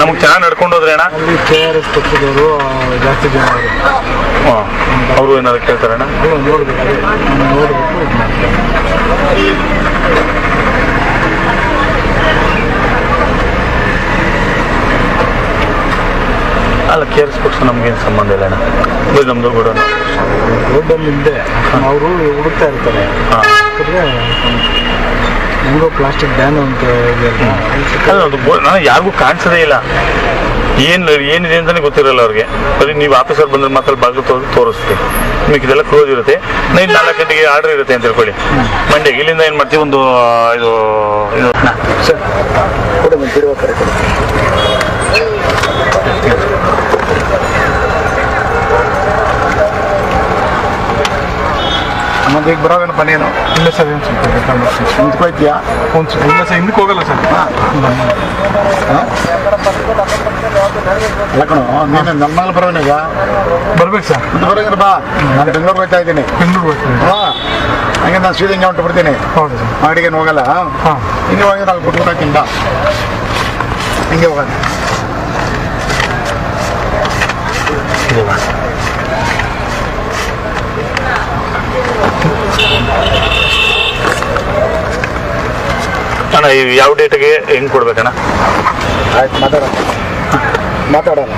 ನಮಗೆ ಚೆನ್ನಾಗಿ ನಡ್ಕೊಂಡು ಹೋದ್ರೆ ಅಲ್ಲಿ ಕೆ ಆರ್ ಎಸ್ ಪಕ್ಷದವರು ಜಾಸ್ತಿ ಜನ ಅವರು ಹಾಂ ಅವರು ಏನಾದ್ರು ಕೇಳ್ತಾರಣ್ಣ ನೋಡ್ಬೇಕು. ಅದೇ ನೋಡ್ಬೇಕು. ಇದ್ ಅಲ್ಲ ಕೆ ಆರ್ ಎಸ್ ಪಕ್ಷ ನಮ್ಗೇನು ಸಂಬಂಧ ಇಲ್ಲ ಅಣ್ಣ. ನಮ್ದು ಕೂಡ ರೋಡಲ್ಲಿ ಇಲ್ಲದೆ ಅವರು ಹುಡುಕ್ತಾ ಇರ್ತಾರೆ. ಹಾಂ. ಹೆಂಗೋ ಪ್ಲಾಸ್ಟಿಕ್ ಬ್ಯಾನ್ ಅಂತ ಅದು ನನಗೆ ಯಾರಿಗೂ ಕಾಣಿಸೋದೇ ಇಲ್ಲ. ಏನು ಏನಿದೆ ಅಂತಾನೆ ಗೊತ್ತಿರಲ್ಲ ಅವ್ರಿಗೆ. ಬರೀ ನೀವು ಆಫೀಸರ್ ಬಂದ್ರೆ ಮಾತ್ರ ಬಾಗಿಲು ತೋರಿಸಿ ತೋರಿಸ್ತೀವಿ. ನಿಮಗೆ ಇದೆಲ್ಲ ಕ್ಲೋಸ್ ಇರುತ್ತೆ. ನೈಟ್ ನಾಲ್ಕು ಗಂಟೆಗೆ ಆರ್ಡರ್ ಇರುತ್ತೆ ಅಂತ ಹೇಳ್ಕೊಳ್ಳಿ ಮಂಡ್ಯ ಇಲ್ಲಿಂದ ಏನು ಮಾಡ್ತೀವಿ? ಒಂದು ಇದು ಸರ್ ಮತ್ತೆ ಈಗ ಬರೋವೇನಪ್ಪ ನೀನು ಇಲ್ಲ ಸರ್ ಏನು. ನಿಂತ್ಕೊಯ್ತೀಯಾ? ಒಂದು ಇಲ್ಲ ಸರ್ ಹಿಂದಕ್ಕೆ ಹೋಗಲ್ಲ ಸರ್. ಅಲ್ಲ ಕಣೋ ನೀನು ನನ್ನ ಮೇಲೆ ಬರೋವನೀಗ ಬರ್ಬೇಕು ಸರ್. ಬರೋಂಗ್ರ ಬಾ. ನಾನು ಬೆಂಗಳೂರು ಹೋಗ್ತಾ ಇದ್ದೀನಿ. ಬೆಂಗಳೂರು ಹೋಗ್ತೀನಿ ಹಾಂ. ಹಂಗೆ ನಾನು ಸೀದಾ ಹಿಂಗೆ ಹೊಂಟು ಬಿಡ್ತೀನಿ ಹೌದು ಸರ್. ಮಾಡಿಗೇನು ಹೋಗಲ್ಲ? ಹಾಂ. ಹಿಂಗೆ ಹೋಗಿ ನಾವು ಬಿಟ್ಬಿಟ್ಟಾಕಿಂದ ಹಿಂಗೆ ಹೋಗೋಣ. ಅಣ್ಣ ಯಾವ ಡೇಟ್ಗೆ ಹೆಂಗ್ ಕೊಡ್ಬೇಕಣ್ಣ? ಆಯ್ತು ಮಾತಾಡೋಣ. ಮಾತಾಡೋಣ.